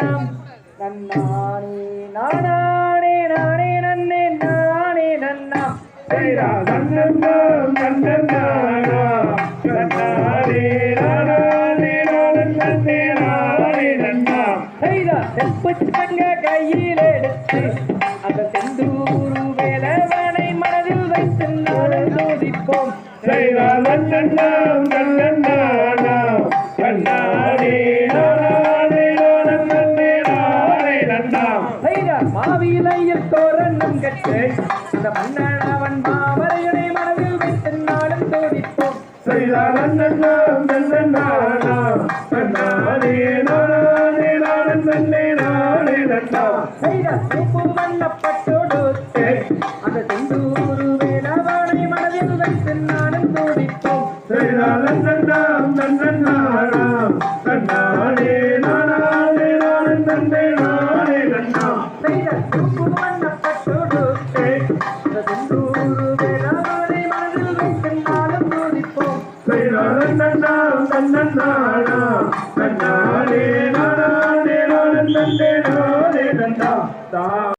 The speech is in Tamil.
நன்னாம் நன்னானே நானானே நானே நன்னே நானே நன்னாம் செய்தா தன்னன்னாம் தன்னன்னானா தன்னாரே நானானே நானன் நன்னே நானே நன்னாம் செய்தா செப்பு சங்க கையில் எடுத்து அந்த செந்தூரு வேலவனை மனதில் வைத்து நாளும் சோதிப்போம். மாவிலையில் தோரணம் கட்டு அந்த மன்னனவன் மாவரையனை மனதில் வைத்து நாளும் சோதிப்போம். செய்தா தன்னன்னாம் தன்னன்னானா தன்னாரே நானானே நானன் நன்னே நானே நன்னாம் செய்த சூப்பு வண்ணப்பட்டொடுத்து அந்த செந்தூரு வேலவனை மனதில் வைத்து நாளும் சோதிப்போம். நன்னாம் நாடே நாடே வண்ணப்பட்டொடுத்து நாடே செந்தூரு